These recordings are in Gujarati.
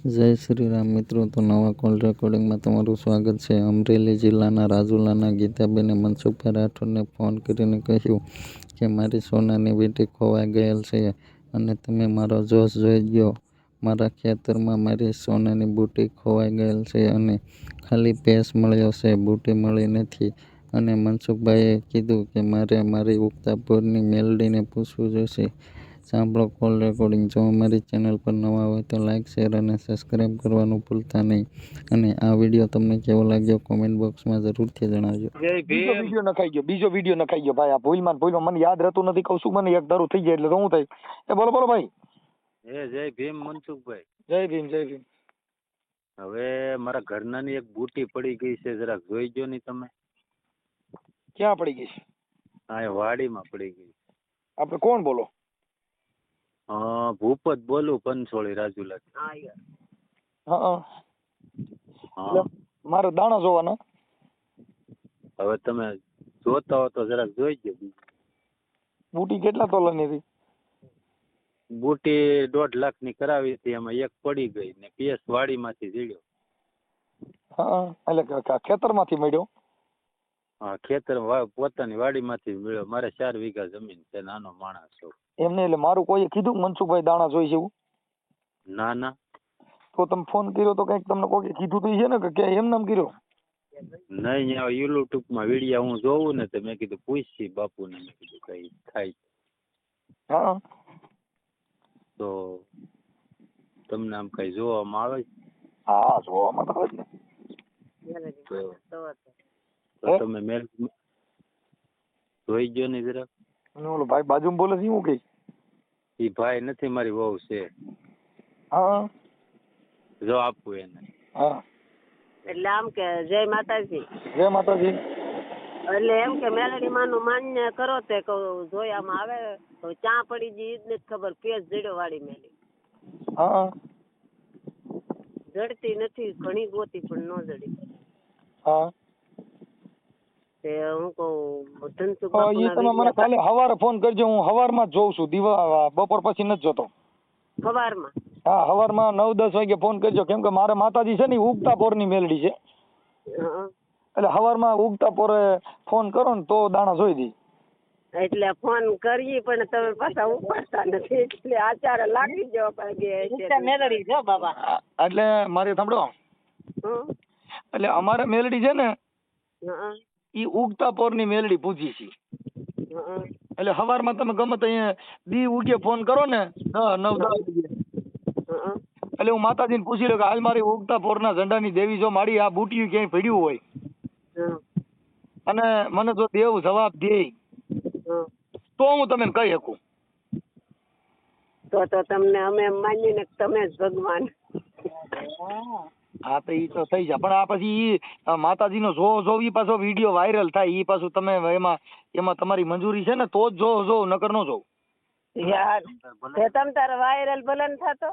જય શ્રી રામ મિત્રો, તો નવા કોલ રેકોર્ડિંગમાં તમારું સ્વાગત છે. અમરેલી જિલ્લાના રાજુલાના ગીતાબેને મનસુખભાઈ રાઠોડને ફોન કરીને કહ્યું કે મારી સોનાની વીંટી ખોવાઈ ગયેલ છે અને તમે મારો જોશ જોઈ ગયો. મારા ખેતરમાં મારી સોનાની બુટી ખોવાઈ ગયેલ છે અને ખાલી પેસ મળ્યો છે, બુટી મળી નથી. અને મનસુખભાઈએ કીધું કે મારે મારી ઉગતાપુરની મેલડીને પૂછવું જોઈશે સાંભળો કોલ રેકોર્ડિંગ. જો અમારી ચેનલ પર નવા હોય તો લાઇક શેર અને સબસ્ક્રાઈબ કરવાનું ભૂલતા નહીં. અને આ વીડિયો તમને કેવો લાગ્યો કોમેન્ટ બોક્સમાં જરૂરથી જણાવજો. બીજો વીડિયો નખાઈ ગયો બીજો વીડિયો નખાઈ ગયો. ભાઈ આ ભૂલમાં ભૂલમાં મને યાદ રહેતું નથી કહું છું મને એક દારૂ થઈ જાય એટલે શું થાય? એ બોલો બોલો ભાઈ. એ જય ભીમ મનસુખભાઈ. જય ભીમ જય ભીમ. હવે મારા ઘરનાની એક બુટી પડી ગઈ છે જરાક જોઈ ગયો ની તમે? ક્યાં પડી ગઈ છે? હા એ વાડીમાં પડી ગઈ. આપણે કોણ બોલો? અ ભૂપત બોલું પંચોળી રાજુલા હા હા હા. મારે દાણા જોવાના. હવે તમે જોતા હો તો જરાક જોઈ ગયો. બીજું બુટી કેટલા તોલાની હતી? બુટી દોઢ લાખની કરાવી હતી એમાં એક પડી ગઈ ને પીએસ વાડીમાંથી જીડ્યો હા એટલે ખેતરમાંથી ખેતરમાંથી મળ્યો? હા ખેતર પોતાની વાડીમાંથી માંથી મળ્યો મારે ચાર વીઘા જમીન છે નાનો માણસ છું. એમને એટલે મારું કોઈએ કીધું મનસુખભાઈ દાણા જોઈ છે ના ના. તો તમે ફોન કર્યો તો કંઈક તમને કોઈ કીધું તો છે ને કે એમ નામ કર્યો? નહીં યુટ્યુબમાં વિડિયા હું જોઉં ને તો મેં કીધું પૂછશી બાપુને મેં કીધું કઈ થાય. હા. તો તમને આમ કઈ જોવામાં આવે? હા જોવામાં તો આવે જ ને. તો તમે મેલ જોઈ ગયો ને જરા અને ઓલો ભાઈ બાજુમાં બોલે છે હું કઈ ઈ ભાઈ નથી મારી વહુ છે. હા. જો આપું એને. હા. એટલે આમ કે જય માતાજી. જય માતાજી. એટલે એમ કે મેલડી માનું માન્ય કરો તે કહું જોયામાં આવે. તો ચા પડી ગઈ ઈદ જ નથી ખબર પેજ જડ્યો વાળી મેલી. હા. જડતી નથી ઘણી ગોતી પણ ન જડી. હા. તે હું કહું ધનસુખ તો ઈ તમે મને ખાલી હવારે ફોન કરજો હું હવારમાં જ જોઉં છું. દિવા બપોર પછી નથી જોતો. સવારમાં હા હવારમાં નવ દસ વાગે ફોન કરજો. કેમ કે મારે માતાજી છે ને ઉગતા ઉગતા પોરની મેલડી છે. એટલે હવારમાં ઉગતા પોરે ફોન કરો ને તો દાણા જોઈ દી. એટલે ફોન કરીએ પણ તમે પાછા ઉપાડતા નથી. એટલે આચાર લાગી જવા પાડે છે. આ- એટલે મારે સાંભળો. એટલે અમારે મેલડી છે ને હં. ઈ ઉગતા પોરની મેલડી પૂજી છે. એટલે હવારમાં તમે ગમે તો દી ઉગે ફોન કરો ને નવ દસ વાગે. એટલે હું માતાજીને પૂછી લઉં કે હાલ મારી ઉગતા પોરના ઝંડાની દેવી જો મારી આ બુટિયું ક્યાંય પડ્યું હોય. અને મને જો દેવ જવાબ દે. તો હું તમને કહી શકું. તો તો તમને અમે માનીને તમે જ ભગવાન. હા તો ઈ તો થઈ જાય. પણ આ પછી ઈ અ, માતાજીનો જોવો જો ઈ પાછો વીડિયો વાયરલ થાય ઈ પાછું તમે એમાં એમાં તમારી મંજૂરી છે ને તો જ જોવો જો નકર નો જોવ યાર તે તમ તારે વાયરલ ભલે થતો.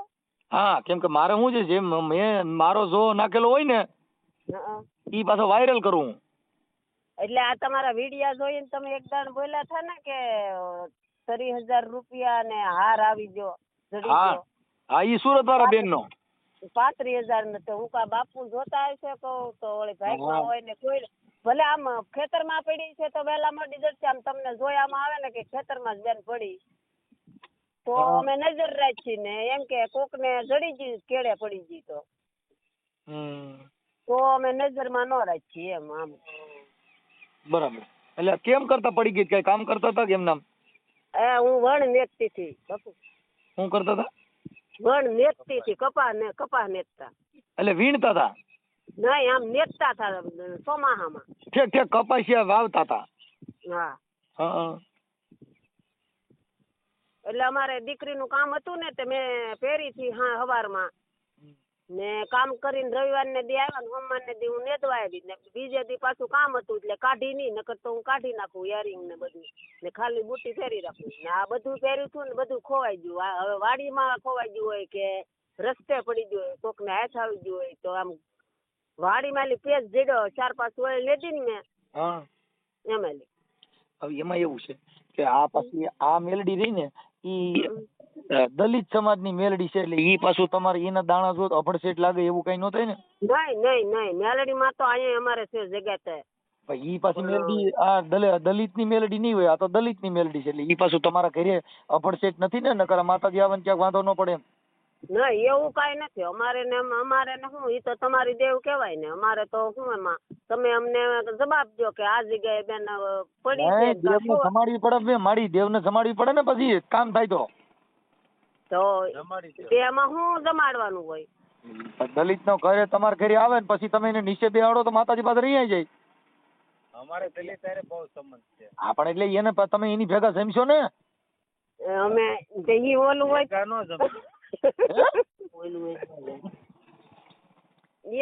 હા કેમ કે મારે શું છે જે મેં મારો જો નાખેલો હોય ને. ઈ પાછો વાયરલ કરું એટલે આ તમારા વિડિયા જોઈને તમે એક દાણ બોલ્યા હતા ને કે ત્રીસ હજાર રૂપિયા ને હાર આવી ગયો હા. હા ઈ સુરત વાળા બેન નો પાંત્રીસ હજાર ને તો હું કા બાપુ જોતા આવશે કહું તો ઓલી હા. ભાઈ હોય ને કોઈ ભલે આમ ખેતરમાં પડી છે તો વહેલા મળી જશે આમ તમને જોયામાં આવે ને કે ખેતરમાં જ બેન પડી. તો અમે નજર રાખી ને એમ કે કોક ને જડી ગઈ કેળે પડી ગઈ તો. તો અમે નજરમાં ન રાખીએ એમ આમ. બરાબર. એટલે કેમ કરતા પડી ગઈ? કઈ કામ કરતા હતા કેમ નામ એ હું વણ નેકતી હતી બાપુ. શું કરતા હતા? વણ નેતતી હતી કપા ને કપા નેતતા એટલે વીણતા હતા નહીં આમ નેતતા હતા ચોમાહામાં. ઠેક ઠેક કપાસિયા વાવતા હતા હા. હા એટલે અમારે દીકરીનું કામ હતું ને તે મેં પહેરી હતી હા હવારમાં ને કામ કરીને રવિવાર ને દી આવ્યા ને સોમવાર ને દી હું નેદવા આવી ને બીજે દી પાછું કામ હતું એટલે કાઢી નહીં નકર તો હું કાઢી નાખું યરિંગ ને બધું. ને ખાલી બુટ્ટી ફેરી રાખું. ને આ બધું પહેર્યું છું ને બધું ખોવાઈ ગયું. હવે વાડીમાં ખોવાઈ ગયું હોય કે રસ્તે પડી ગયું હોય કોકને હાથ આવી ગયું હોય તો આમ વાડીમાં માલી પેજ જીડો ચાર પાંચ વળી લેતી ને મેં. હા. એમાં હવે એમાં એવું છે કે આ પછી આ મેલડી રહી ને ઈ દલિત સમાજની મેલડી છે એટલે ઈ પાછું તમારે એના દાણા જો અભડસેટ લાગે એવું કઈ ન થાય ને? નહીં નહીં નહીં. મેલડીમાં તો અહીંયા અમારે છે જગ્યા ઈ પાછી મેલડી આ દલિતની મેલડી નહીં હોય આ તો દલિતની મેલડી છે એટલે ઈ પાછું તમારા ઘરે અભડસેટ નથી ને નકર માતાજી આવે ને ક્યાંક વાંધો ન પડે એમ. નહીં એવું કાઈ નથી. અમારે ને અમારે ને શું ઈ તો તમારી દેવ કેવાય ને. અમારે તો શું એમાં તમે અમને જવાબ દો કે આ જગ્યાએ બેન પડી છે નહીં, દેવને તો સમાડવી પડે મારી દેવ ને સમાડવી પડે ને પછી કામ થાય તો. તો તેમાં શું જમાડવાનું હોય. દલિત નો ઘરે તમારા ઘરે આવે ને પછી તમે એને નીચે બેહાડો તો માતાજી પાસે રહી જાય. અમારે દલિત સાથે બહુ સંબંધ છે. હા પણ એટલે એને તમે એની ભેગા જમશો ને? એ અમે જઈએ ઓલું હોય.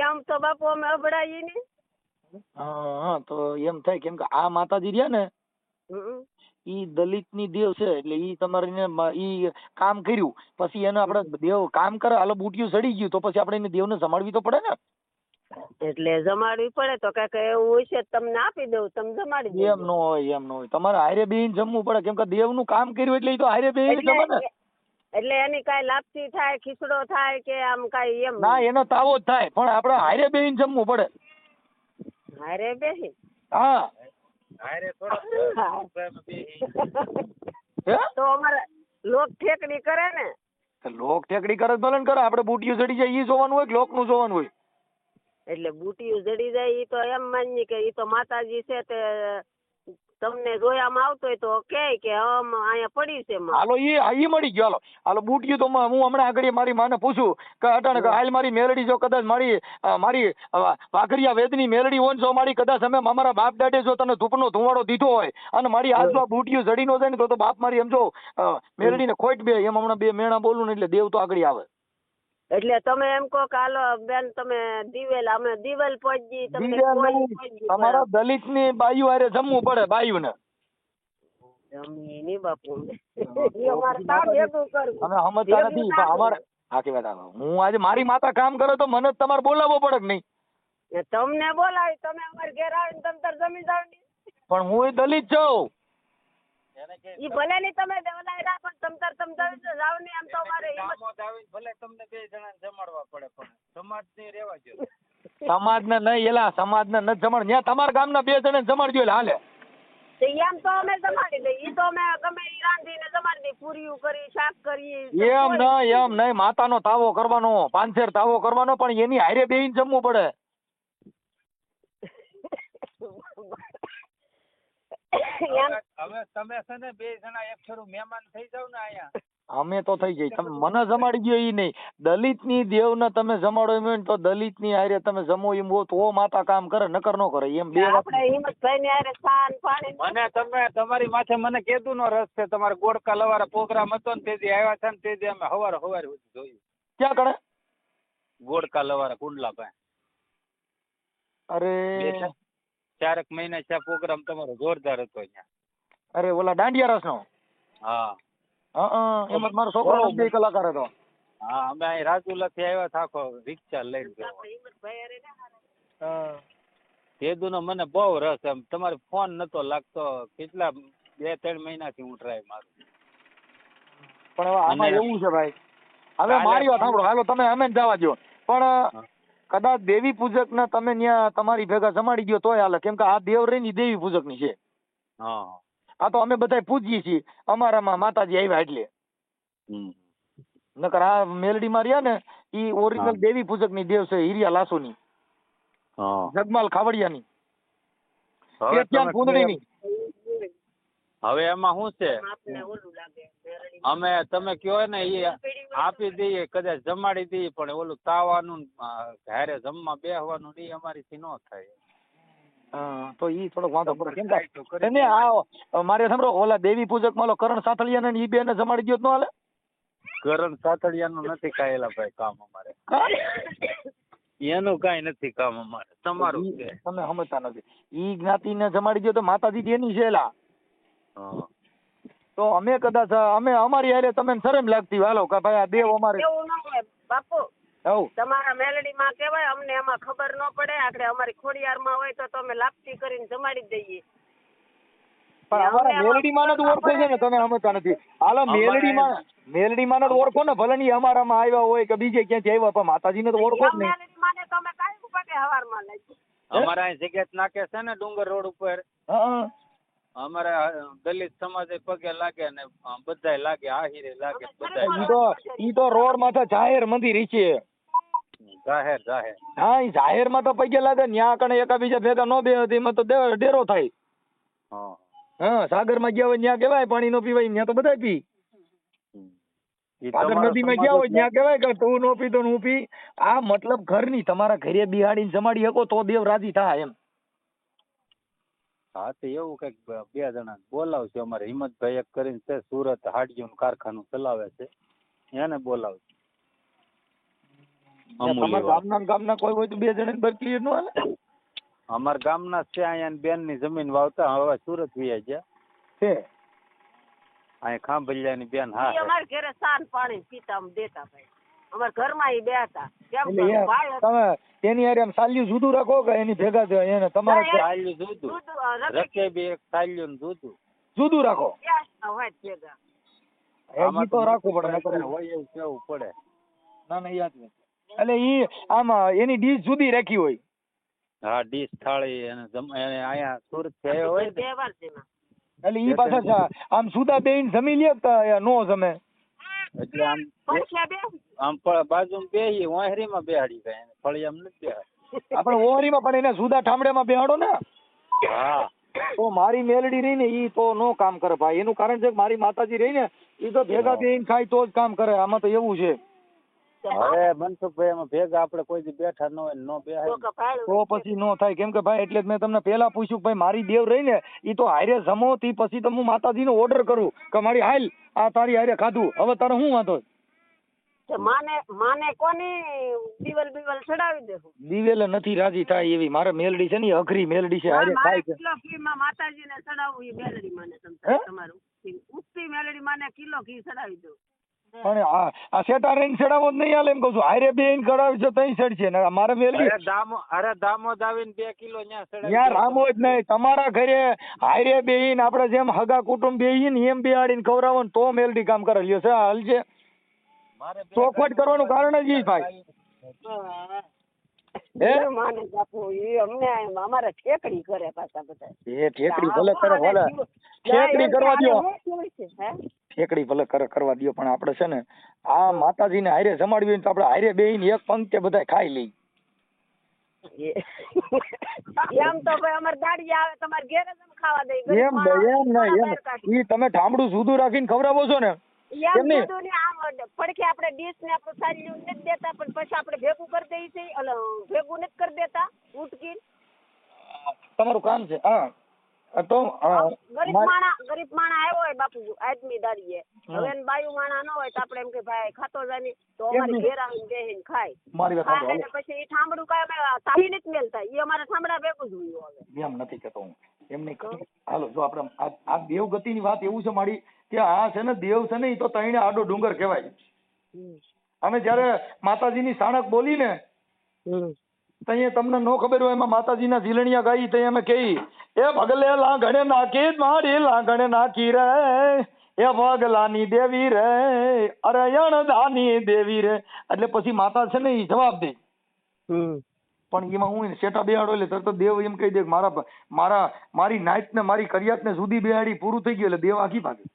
આમ તો બાપુ અમે અબડાઈ ને. હા હા તો એમ થાય કેમ કે આ માતાજી રહ્યા ને. ઈ દલિતની દેવ છે એટલે ઈ તમારે ઈ કામ કર્યું. પછી એને આપણે દેવ કામ કરે હાલો બુટિયું સડી ગયું તો પછી આપણે એને દેવને જમાડવી તો પડે ને? એટલે જમાડવી પડે તો કાંઈક એવું હોય છે તમને આપી દઉં તમે જમાડી એમ નો હોય એમ નો હોય. તમારે હારે બેહીને જમવું પડે કેમ કે દેવનું કામ કર્યું એટલે ઈ તો હારે બેહીને જમે ને. એટલે એની કઈ લાપસી થાય ખીચડો થાય કે આમ કઈ એમ? ના એનો તાવો જ થાય પણ આપણે હારે બેહીને જમવું પડે. હારે બેહી. હે. તો અમારે લોક ઠેકડી કરે ને. લોક ટેકડી કરે તો ભલે કરે આપણે બુટિયું જડી જાય ઈ જોવાનું હોય લોકનું જોવાનું હોય? એટલે બુટીયું જડી જાય ઈ તો એમ માનીએ કે ઈ તો માતાજી છે તે તમને જોયામાં આવતો હોય તો કે કે આમ અહીંયા પડી છે માં. હાલો ઈ હા, ઈ મળી ગયો હાલો. હાલો બુટિયું તો હું હમણાં આગળ મારી માને પૂછું કે અટાણે કે હાલ મારી મેલડી જો કદાચ મારી મારી વાઘરિયા વેદની મેલડી હોય ને જો મારી કદાચ અમે અમારા બાપ દાડે જો તને ધૂપનો ધુવાડો દીધો હોય અને મારી આજમાં બુટિયું જડી નો જાય ને તો તો બાપ મારી એમ જો મેલડીને ખોટ બે એમ હમણાં બે મેણા બોલું ને એટલે દેવ તો આગળ આવે. એટલે તમે એમ કહો કે હાલો બેન તમે દિવેલ અમે દિવેલ પહોંચી તમને તમારા દલિતની બાયુ હારે જમવું પડે બાયુ ને નહીં બાપુ. અમારે અમે સમજતા નથી અમારે વાત હું આજે મારી માતા કામ કરે તો મને જ તમારે બોલાવવો પડે કે નહીં? તમને બોલાવી તમે અમારે ઘેર આવીને તમ તાર જમી જાવ પણ હું દલિત છું. ઈ ભલે ની તમે બોલાવી રાખો તમતર તમ તાર તમ જમી જાવ ને આમ તો અમારે હિંમત દામોદ આવીને ભલે તમને બે જણાને જમાડવા પડે પણ સમાજની રેવા જો સમાજ ને નહીં એલા સમાજ ને ન જમાડ. ત્યાં તમારા ગામના બે જણે જમાડજો એટલે હાલે. તો એમ તો અમે જમાડી દઈએ ઈ તો અમે ગમે ઈ રાંધીને જમાડી દઈએ. પૂરીયું કરી શાક કરી એમ નહીં એમ નહીં. માતાનો તાવો કરવાનો પાંચેર તાવો કરવાનો પણ એની હારે બેહીને જમવું પડે એમ હવે તમે છે ને બે જણા એક ફેરું મહેમાન થઈ જાવ ને અહીંયા. અમે તો થઈ જઈ તમે મને જમાડી ગયો ઈ નહીં. દલિતની દેવ ને તમે જમાડો એમ તો દલિતની હારે તમે જમો એમ હો તો માતા કામ કરે નકર નો કરે. એમ બે આપણે હિંમતભાઈ ની હારે સાન પાણી મને તમે તમારી માથે મને કેદું નો રસ છે. તમારે ગોડકા લવારા પ્રોગ્રામ હતો ને તેજી આવ્યા છે ને તેજી અમે હવાર હવારે સુધી જોયું ક્યાં કરે? ગોડકા લવારા કુંડલા પાસે અરે ચારક મહિના છે પ્રોગ્રામ તમારો જોરદાર હતો અહીંયા. અરે ઓલા દાંડિયા રસ નો હા હા એમાં મારો છોકરો બે કલાકાર હતો. હા અમે અહીં રાજુલા થી આવ્યા થાકો રિક્ષા લઈને ગયો હારે ના મને બહુ રસ એમ તમારો ફોન નતો લાગતો કેટલા બે ત્રણ મહિનાથી હું ટ્રાય મારું. પણ હવે આમાં એવું છે ભાઈ. હવે મારી વાત સાંભળો. હાલો તમે અમે જવા દો પણ કદાચ દેવી પૂજક ને તમે ત્યાં તમારી ભેગા જમાડી ગયો તોય હાલે. કેમ કે આ દેવ રહી દેવી પૂજકની છે. હા. આ તો અમે બધા પૂજીએ છીએ. અમારામાં માતાજી આવ્યા એટલે. નકર આ મેલડી માં રહ્યા ને ઈ હા. ઓરિજિનલ દેવી પૂજકની દેવ છે હિરિયા લાસુ ની જગમાલ ખાવડિયા ની કુંદડી ની હવે એમાં શું છે. અમે તમે કયો ને એ આપી દઈએ કદાચ જમાડી દઈએ પણ ઓલું તાવાનું ને, હારે જમવા બેહવાનું ને ઈ અમારીથી ન થાય. તો ઈ થોડોક વાંધો પડે. કેમ થાય એને આ મારે સાંભળો ઓલા દેવી પૂજકમાં કરણ સાથળિયા ને ઈ બે ને જમાડી ગયો તો ન હાલે? કરણ સાથળિયાનું નથી કાયેલા ભાઈ કામ અમારે. એનું કઈ નથી કામ અમારે. તમારું તમે સમજતા નથી. ઈ જ્ઞાતિ ને જમાડી ગયો તો માતાજી એની છે એલા. હા. તો અમે કદાચ અમે અમારી હારે તમે શરમ લાગતી હાલો કે ભાઈ આ દેવ અમારે એવું ન હોય બાપુ. હવ. તમારા મેલડી માં કહેવાય અમને એમાં ખબર ન પડે. આપણે અમારી ખોડિયાર માં હોય તો તમે લાપસી કરીને જમાડી દઈએ. પણ અમારા મેલડી માં જ ઓળખો છે ને તમે સમજતા નથી. હાલો મેલડી માં મેલડી માં તો ઓળખો ને ભલે ની અમારા માં આવ્યા હોય કે બીજે ક્યાંથી આવ્યા પણ માતાજીને તો ઓળખો જ નહીં. મેલેડી માને તો અમે કાંઈ પગે હવારમાં લઈ. અમારે અહીં જગ્યા નાખે છે ને ડુંગર રોડ ઉપર. હા. અમારે દલિત સમાજ પગે લાગે ને બધાય લાગે આહિરે લાગે બધાય ઈ તો ઈ તો રોડ માથે જાહેર મંદિર છે. જાહેર જાહેર. હા ઈ જાહેરમાં તો પગે લાગે ન્યા કણે એકાબીજા ભેગા નો બે હતી એમાં તો ડેરો થાય. હા. હા સાગરમાં ગયા હોય ન્યા કેવાય પાણી નો પીવાય ન્યા તો બધા પી. ભાદર તમારો નદીમાં ગયા હોય ત્યાં કેવાય કે તું નો પીતો ને હું પી. આ મતલબ ઘરની તમારા ઘરે બિહાડીને જમાડી શકો તો દેવ રાજી થાય એમ. હા તો એવું કંઈક બે જણા બોલાવશે અમારે હિંમતભાઈ એક કરીને છે સુરત હાડીયું કારખાનું ચલાવે છે. એને બોલાવશે તમારા ગામના ગામના કોઈ હોય તો બે જણા બર નો હાલે અમારા ગામના જ છે અહીંયા બેનની જમીન વાવતા હવે સુરત વિયા ગયા. છે. અહીંયા ખાંભલિયાની બેન હા. ઈ ઘરે સાન પાણી પીતા દેતા ભાઈ. અમારા ઘરમાં ઈ બેહતા કેમ એટલે કરું? ભાઈ તમે એની હારે આમ સાલ્યું જુદું રાખો કે એની ભેગા છે એને તમારે એ- સાલ્યું જુદું. રકે બી એક સાલ્યું ને જુદું. જુદું રાખો. જ એ તો રાખવું પડે નકર હોય એવું કેવું પડે? ના ના યાદ નથી. એટલે ઈ આમાં એની ડીશ જુદી રાખી હોય. હા ડીશ થાળી અને એને અહીંયા સુરત છે હોય એટલે ઈ પાછા જા- આમ સુદા બેન જમી લે તો નો જમે. એટલે આમ આમ બાજુ બેહી વાહરીમાં બેહાડી જાય એને ફળિયામાં નથી બેહાડી આપણે ઓહરીમાં પણ એને સુદા ઠામડામાં બેહાડો ને? હા. તો મારી મેલડી રહી ને ઈ તો નો કામ કરે ભાઈ. એનું કારણ છે કે મારી માતાજી રહી ને ઈ તો ભેગા બેહીને ખાય તો જ કામ કરે. આમાં તો એવું છે. હવે મનસુખભાઈ એમાં ભેગા આપણે કોઈ દી બેઠા ન હોય ને ન બેહાય તો પછી નો થાય કેમ કે ભાઈ એટલે મેં તમને પહેલા પૂછ્યું ભાઈ મારી દેવ રહી ને એ તો હારે જમો તી પછી તો હું માતાજીનો ઓર્ડર કરું કે મારી હાલ આ તારી હારે ખાધું હવે તારે શું વાંધો માને માને કોની દીવલ બીવલ ચડાવી દેવું દિવેલે નથી રાજી થાય એવી મારે મેલડી છે ને અઘરી મેલડી છે હારે મારે છે કિલો ઘી માં માતાજી ને ચડાવવું એ મેલડી માને તમારું ઉગતી મેલડી માને કિલો ઘી ચડાવી દઉં પણ આ આ સેટા રહીને ચડાવો જ નહીં હાલે એમ કહું છું. હારે ઇન કરાવી છે તઈ ચડશે. ને મારે મેલડી અરે દામો અરે આવીને બે કિલો ન્યા રામો જ નહીં. તમારા ઘરે હારે ઇન આપણે જેમ હગા કુટુંબ બે ઇન એમ બેહાડીને ખવડાવો ને તો મેલડી કામ કરે. લ્યો છે હાલ છે. ચોખવટ કરવાનું કારણ જ ઈ ભાઈ. હે? માને બાપુ એ અમને અમારે ઠેકડી કરે પાછા બધા. એ ઠેકડી ભલે કરે ભલે. ઠેકડી કરવા દ્યો. ઠેકડી ભલે કરવા દો પણ આપણે છે ને આ માતાજીને હારે જમાડવી હોય તો આપણે હારે બેહીને એક પંક્તે બધા ખાઈ લઈ એમ તો ભાઈ અમારે દાડી આવે તમારે ઘેર જ ખાવા દઈ એમ એમ ને એમ ઈ તમે ઠામડું જુદું રાખીને ખવડાવો છો ને એમ. કીધું ને પડખે આપણે ડીશ ને આપણે સાલ્યું નથી દેતા પણ પછી આપણે ભેગું કરી દઈએ છીએ. ભેગું નથી કરી દેતા ઉટકી તમારું કામ છે હા. તો ગરીબ માણા ગરીબ માણા આવ્યો હોય બાપુ આદમી દાડીએ હવે બાયું માણા ન હોય તો આપણે એમ કે ભાઈ ખાતો જાની તો અમારી ઘેર આવીને બેહીને ખાય. મારી વાત ખાય પછી એ ઠામડું કાય અમે તાળી નથી મેલતા. એ અમારે ઠામડા ભેગું જ હોય હવે. એમ નથી કહેતો હું. એમ નહીં. હાલો જો આપણે આ આ દેવગતિની વાત એવું છે મારી કે આ છે ને દેવ છે ને એ તો તઈને આડો ડુંગર કહેવાય. અમે માતાજી માતાજીની સાણક બોલી ને તઈએ તમને નો ખબર હોય એમાં માતાજીના ઝીલણિયા ગાઈ તઈ અમે કહી એ ભગલે લાગણે નાખી મારી લાગણે નાખી રે એ ભગલાની દેવી રે અરે દાની દેવી રે. એટલે પછી માતા છે ને એ જવાબ દે. પણ એમાં હું સેટા બેહાડો એટલે તરત દેવ એમ કહી દે મારા મારા મારી નાઈટ ને મારી કરિયાત ને સુધી બેહાડી પૂરું થઈ ગયું એટલે દેવ આખી ભાગે.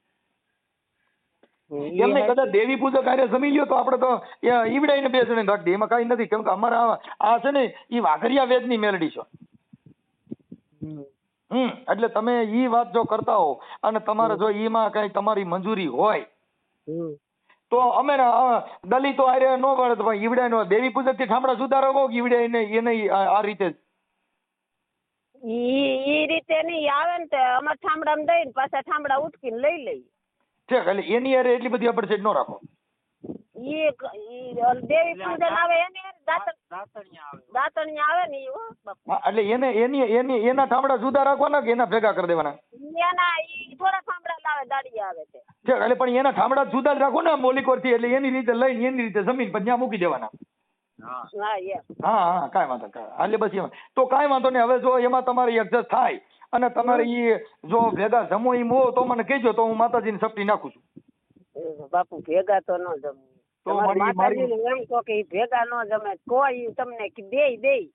એમ નહીં કદાચ દેવી પૂજક હારે જમી લ્યો તો આપણે તો ઈવડાઈને બે જણે રાખી એમાં કાંઈ નથી કેમ કે અમારા આ- છે ને એ વાઘરિયા વેદની મેલડી છે. હમ. એટલે તમે ઈ વાત જો કરતા હો અને તમારે જો ઈમાં કઈ તમારી મંજૂરી હોય તો અમે દલિતો હારે નો પડે તો ભાઈ નો દેવી પૂજકથી ઠામડા સુધારો કહો કે ઈવડાય ને એને આ રીતે જ. ઈ ઈ રીતે નહીં આવે ને તે અમારે ઠામડા દઈ ને પાછા ઠામડા ઉટકીને લઈ લઈએ. ઠીક એટલે એની હારે એટલી બધી અપડસેટ નો રાખો. ઈ દેવી પૂજન આવે એની દાતણિયા આવે. ને ઈ હા, એટલે એને એની એની એના ઠામડા જુદા રાખવાના કે એના ભેગા કરી દેવાના? એના ઈ થોડા ઠામડા લાવે દાડી આવે તે ઠીક એટલે પણ એના ઠામડા જુદા જ રાખો ને મોલિકોરથી એટલે એની રીતે લઈને એની રીતે જમીન પર ત્યાં મૂકી દેવાના. હા. હા એમ. હા હા કાંઈ વાંધો કાંઈ એટલે બસ એમાં. તો કાંઈ વાંધો નહીં. હવે જો એમાં તમારે એડજસ્ટ થાય અને તમારે ઈ જો ભેગા જમો ઈ મો તો મને કહેજો તો હું માતાજીને શક્તિ નાખું છું. બાપુ ભેગા તો ન જમે. તો મારી- મારી- એમ કહો કે ભેગા ન જમે કોઈ તમને દે દેય.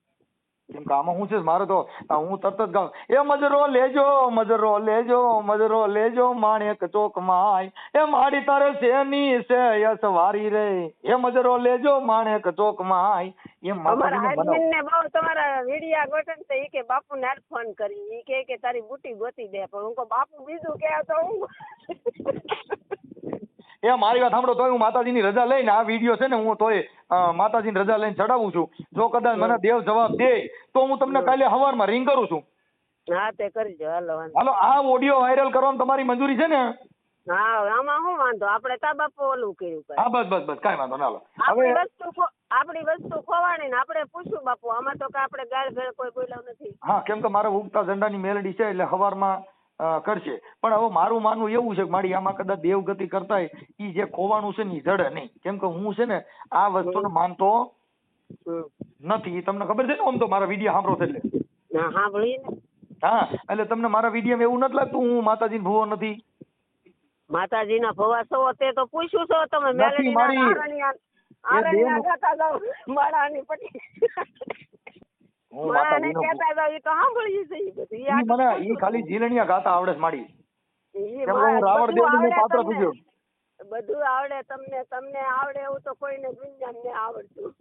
કેમ કે આમાં શું છે મારે તો હું તરત જ ગાઉં. એ મજરો લેજો મજરો લેજો મજરો લેજો માણેક ચોક માય. એ માડી તારે શેની છે યસ વારી રે. એ મજરો લેજો માણેક ચોક માય. એમ માતાજીને ને બહુ તમારા વિડિયા ગોઠન તો ઈ કે બાપુ ને ફોન કરી. ઈ કે કે તારી બુટી ગોતી દે. પણ હું કો બાપુ બીજું કે તો હું એ મારી વાત સાંભળો તોય હું માતાજીની રજા લઈને આ વીડિયો છે ને હું તોય માતાજીની રજા લઈને ચડાવું છું. જો કદાચ મને દેવ જવાબ દે તો હું તમને કાલે સવારમાં રિંગ કરું છું. હા તે કરજો હાલો હાલો આ ઓડિયો વાયરલ કરવાની તમારી મંજૂરી છે ને? હા આમાં શું વાંધો? આપણે તા બાપુ ઓલું કર્યું. હા બસ બસ બસ કાંઈ વાંધો ના આપણી વસ્તુ આપણી વસ્તુ ખોવાણી ને આપણે પૂછ્યું બાપુ આમાં તો કે આપણે ગાળ ભેળ કોઈ બોલ્યો નથી. હા કેમ કે મારે ઉગતા ઝંડાની મેલડી છે એટલે સવારમાં કરશે. પણ હવે મારું માનવું એવું છે કે મારી આમાં કદાચ દેવગતિ કરતા ઈ જે ખોવાનું છે ને જડે નહીં. કેમ કે હું છે ને આ વસ્તુને માનતો નથી. તમને ખબર છે ને આમ તો મારા વીડિયો સાંભળો છે એટલે? ના ને. હા એટલે તમને મારા વીડિયો એવું નથી લાગતું હું માતાજી ભૂવો નથી? માતાજીના ભવા છો તે તો પૂછ્યું છો તમે. મેલેડી ના. આરણ્યા- એ આરણ્યા ગાતા જાઓ માળાની પટી મને ઈ ખાલી ઝીલણિયા ગાતા આવડે કે હું રાવણ બધું આવડે પાત્ર તમને. બધું આવડે તમને તમને આવડે એવું તો કોઈને દુનિયાને આવડતું.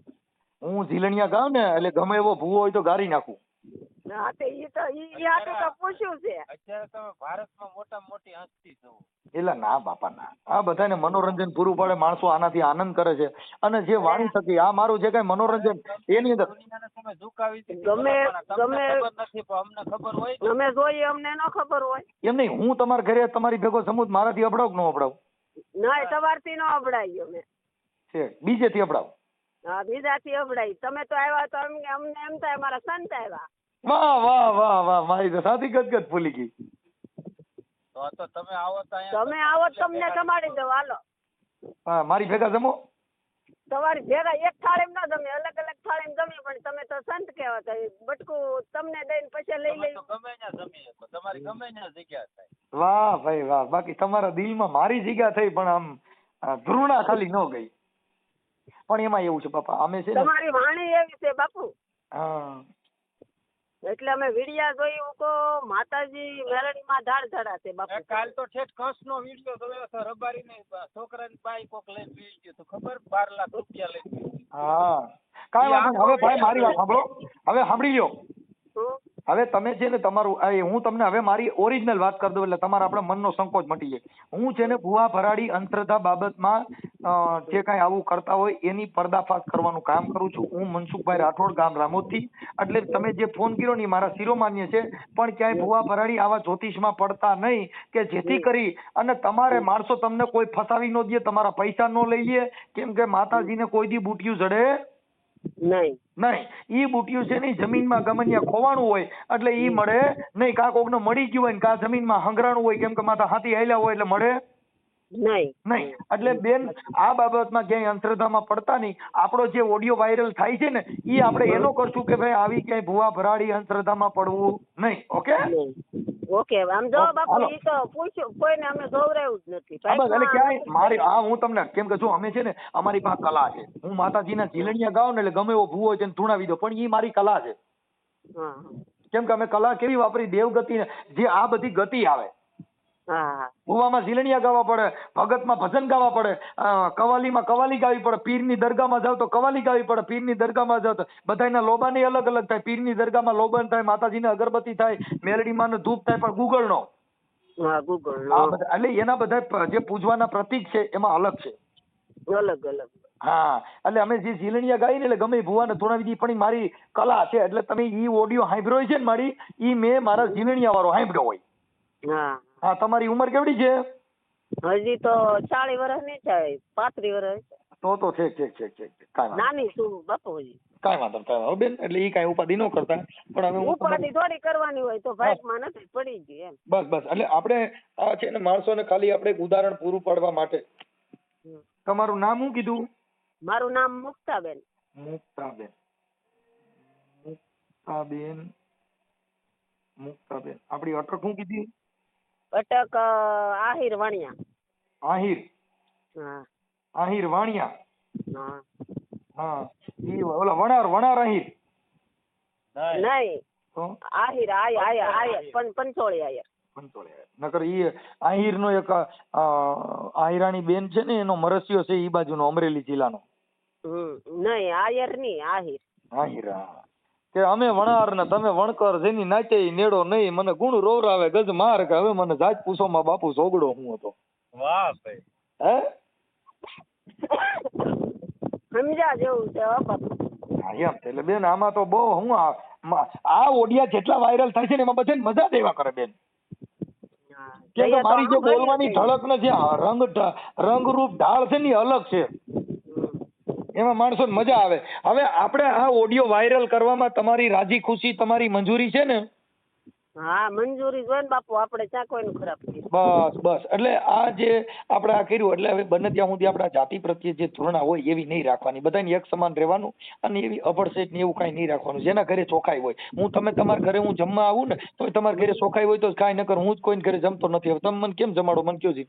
હું ઝીલણિયા ગાઉં ને એટલે ગમે એવો ભૂવો હોય તો ગારી નાખું. હા તે ઈ તો ઈ આ તો પૂછ્યું છે. અત્યારે તમે ભારતમાં મોટા મોટી હસ્તી છો. એટલે ના બાપા ના. આ બધાને મનોરંજન પૂરું પાડે માણસો આનાથી આનંદ કરે છે. અને જે વાણી થકી આ મારું જે કઈ મનોરંજન એની અંદર તમે ઝુકાવી ગમે- તમને ગમે- ખબર નથી પણ અમને ખબર હોય ને. જોઈએ અમને ન ખબર હોય. એમ નહીં હું તમારા ઘરે તમારી ભેગો સમૂહ મારાથી અપડાવ કે ન અપડાવ ના તમારથી ન અભડાઈ અમે. છે બીજેથી અપડાવ હા બીજાથી અભડાઈ તમે તો આવ્યા તો અમને અમને એમ થાય મારા સંત આવ્યા. વાહ વાહ વાહ વાહ મારી તો સાથી ગદગદ ફૂલી ગઈ. તો તો તમે આવો તો તમે આવો તમને જમાડી દઉં હાલો. હા મારી ભેગા જમો? તમારી ભેગા એક થાળીમ ના જમે અલગ અલગ થાળીમ જમે પણ તમે તો સંત કહેવા તો બટકું તમને દઈને પછી લઈ લઈ. ગમે તમારી ગમે જગ્યા થાય. વાહ ભાઈ વાહ. બાકી તમારા દિલમાં મારી જગ્યા થઈ પણ આમ ધ્રુણા ખાલી ન ગઈ. પણ એમાં એવું છે બાપા અમે છે તમારી વાણી એવી છે બાપુ. હા. એટલે અમે વિડિયા જોયું તો માતાજી મેલડીમાં ધાડ ધડા છે બાપુ. કાલ તો ઠેઠ કસનો વીડિયો જોયો ને રબારીને. છોકરાની બાઈ કોક લઈને ગયો તો ખબર? બાર લાખ રૂપિયા લઈ હા. કાંઈ વાત હવે ભાઈ મારી વાત સાંભળો. હવે સાંભળી લ્યો. હવે તમે છે ને તમારું હું તમને હવે મારી ઓરિજિનલ વાત કરી દઉં એટલે તમારા આપણા મનનો સંકોચ મટી જાય. હું છે ને ભુવા ભરાડી અંધશ્રદ્ધા બાબતમાં જે કાંઈ આવું કરતા હોય એની પર્દાફાશ કરવાનું કામ કરું છું. હું મનસુખભાઈ રાઠોડ ગામ રામોદથી એટલે તમે જે ફોન કર્યો ને મારા શિરોમાન્ય છે. પણ ક્યાંય ભુવા ભરાડી આવા જ્યોતિષમાં પડતા નહીં કે જેથી કરી અને તમારે માણસો તમને કોઈ ફસાવી ન દે, તમારા પૈસા ન લઈએ. કેમ કે માતાજીને કોઈ દી બુટિયું જડે નહીં. નહીં. ઈ બુટિયું છે ને જમીનમાં ગમનિયા ખોવાણું હોય એટલે ઈ મળે. નહીં કા કોકને મળી ગયું હોય ને કા જમીનમાં હંગરાણું હોય કેમ કે માથા હાથી હાલ્યા હોય એટલે મળે? નહીં. નહીં. એટલે બેન આ બાબતમાં ક્યાંય અંધશ્રદ્ધામાં પડતા નહીં. આપણો જે ઓડિયો વાયરલ થાય છે ને ઈ આપણે એનો કરશું કે ભાઈ આવી ક્યાંય ભૂવા ભરાડી અંધશ્રદ્ધામાં પડવું નહીં ઓકે? ઓકે આમ જો બાપુ. ઈ તો પૂછ્યું કોઈને અમે જોવરાયું જ નથી. બસ એટલે ક્યાંય મારી હા હું તમને કેમ કે જો અમે છે ને અમારી પાસે કલા છે. હું માતાજીના ઝીલણિયા ગાઉં ને એટલે ગમે એવો ભૂવો હોય ને ધૂણાવી દો પણ ઈ મારી કલા છે. કેમ કે અમે કલા કેવી વાપરી દેવગતિ ને જે આ બધી ગતિ આવે. ભુવામાં ઝીલણિયા ગાવા પડે ભગતમાં ભજન ગાવા પડે કવાલીમાં કવાલી ગાવી પડે પીરની દરગાહમાં જાવ તો કવાલી ગાવી પડે પીરની દરગાહમાં જાવ તો. બધાના લોબાની અલગ અલગ થાય પીરની દરગાહમાં લોબન થાય માતાજીને અગરબત્તી થાય મેલડીમાં ધૂપ થાય પણ ગુગળનો. એટલે એના બધા જે પૂજવાના પ્રતીક છે એમાં અલગ છે. અલગ અલગ. હા એટલે અમે જે ઝીલણિયા ગાઈ ને એટલે ગમે ભુવા ભુવાને થોડાવી દી પણ મારી કલા છે એટલે તમે ઈ ઓડિયો સાંભળ્યો છે ને મારી ઈ મેં મારા ઝીલણિયા વાળો સાંભળ્યો હોય. હા. હા તમારી ઉંમર કેવડી છે? હજી તો ચાલીસ વર્ષની થાય પાંત્રીસ વર્ષ તો તો ઠીક ઠીક ઠીક ઠીક. કાંઈ વાંધો નાની છું બાપુ હજી. કાંઈ વાંધો નહીં, કાંઈ વાંધો નહીં. બેન એટલે ઈ કાંઈ ઉપાધિ ન કરતા. પણ હવે હું ઉપાધિ થોડી કરવાની હોય તો ભાગમાં નથી પડી ગઈ એમ. બસ બસ. એટલે આપણે આ છે ને માણસોને ખાલી આપણે એક ઉદાહરણ પૂરું પાડવા માટે. હમ. તમારું નામ શું કીધું? મારું નામ મુક્તાબેન. મુક્તાબેન. મુક્તાબેન. મુક્તાબેન. આપણી અટક શું કીધી? અટક આહિર વાણિયા. આહિર? હા. આહિર વાણિયા? હા. હા. ઈ ઓલા વણાર વણાર આહિર? નહીં. આહિર આય આય આય પંચોળી આયર પંચોળી નકર ઈ આહિર નો એક આહિરાણી બેન છે ને એનો મરસિયો છે ઈ બાજુનો અમરેલી જિલ્લાનો. હમ નહીં આયર નહીં આહિર. આહિર હા. કે અમે વણાર ને તમે વણકર જેની નાચે નેડો નહીં મને ગુણ રોવરાવે ગજ માર કે હવે મને જાત પૂછો માં બાપુ સોગડો હું હતો. વાહ ભાઈ. હે? સમજા જેવું છે હો એમ એટલે બેન આમાં તો બહુ હું આ આ ઓડિયા જેટલા વાયરલ થાય છે ને એમાં બધાને મજા દેવા એવા કરે બેન. કે મારી જે બોલવાની ધડક ઢળક ને જે રંગ રૂપ રંગરૂપ ઢાળ છે ને અલગ છે. એમાં માણસોને મજા આવે. હવે આપણે આ ઓડિયો વાયરલ કરવામાં તમારી રાજી ખુશી તમારી મંજૂરી છે ને? હા મંજૂરી જોઈએ બાપુ આપણે ક્યાં કોઈનું ખરાબ બસ બસ. એટલે આ જે આપણે આ કર્યું એટલે હવે બને ત્યાં સુધી આપણા જાતિ પ્રત્યે જે ધૃણા હોય એવી નહીં રાખવાની. બધાને એક સમાન રહેવાનું અને એવી અભડસેટ ને એવું કાંઈ નહીં રાખવાનું. જેના ઘરે ચોખાઈ હોય. હું તમે તમારા ઘરે હું જમવા આવું ને તો તમારા ઘરે ચોખાઈ હોય તો કાંઈ નકર હું જ કોઈને ઘરે જમતો નથી. હવે તમે મને કેમ જમાડો? મને કયો જી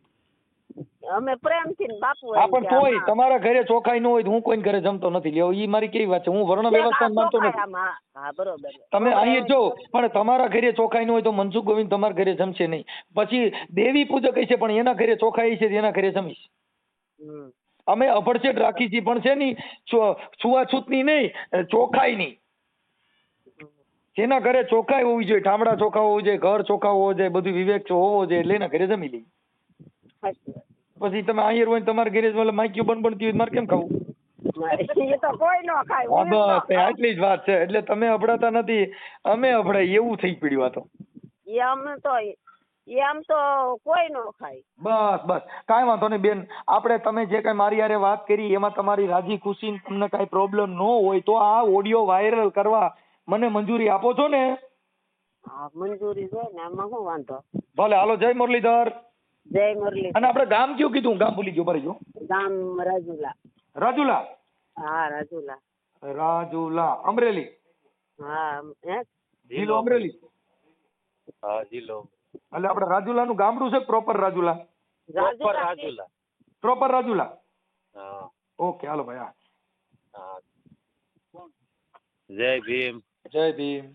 અમે પ્રેમથી બાપુ હા પણ તોય તમારા ઘરે ચોખાઈ ન હોય તો હું કોઈને ઘરે જમતો નથી. લ્યો ઈ મારી કેવી વાત છે? હું વર્ણ વ્યવસ્થા માનતો નથી. હા બરોબર. તમે અહીં જો પણ તમારા ઘરે ચોખાઈ ન હોય તો મનસુખ ગોવિંદ તમારા ઘરે જમશે નહીં. પછી દેવી પૂજક હશે પણ એના ઘરે ચોખાઈ છે એના ઘરે જમીશ. અમે અભડછેટ રાખી છીએ પણ છે ની છૂવાછૂતની નહીં ચોખાઈની. જેના ઘરે ચોખાઈ હોવી જોઈએ ઠામડા ચોખા હોવું જોઈએ ઘર ચોખા હોવો જોઈએ બધું વિવેક હોવો જોઈએ એટલે એના ઘરે જમી લઈએ. પછી તમે આહિર હોય તમારા ઘરે જ મતલબ માઇક્યુ બન બનતી હોય મારે કેમ ખાવું. આટલી જ વાત છે. એટલે તમે અભડાતા નથી અમે અભડાય એવું થઈ પડ્યું આ તો એ તો એ તો કોઈ ન ખાય. બસ બસ. કાંઈ વાંધો નહીં બેન. આપણે તમે જે કાંઈ મારી હારે વાત કરી એમાં તમારી રાજી ખુશી તમને કાંઈ પ્રોબ્લેમ ન હોય તો આ ઓડિયો વાયરલ કરવા મને મંજૂરી આપો છો ને? મંજૂરી જોઈએ ને એમાં શું વાંધો? ભલે હાલો જય મુરલીધર. જય મુરલી. અને આપણે ગામ કયું કીધું? ગામ ભૂલી ગયો ભરી ગયો ગામ રાજુલા. રાજુલા? હા રાજુલા. રાજુલા અમરેલી. હા હે? જિલ્લો અમરેલી. હા જિલ્લો એટલે આપણે રાજુલાનું ગામડું છે proper Rajula? Proper Rajula Rajula. Proper Rajula? હા. ઓકે હાલો ભાઈ હા. હા. જય ભીમ. જય ભીમ.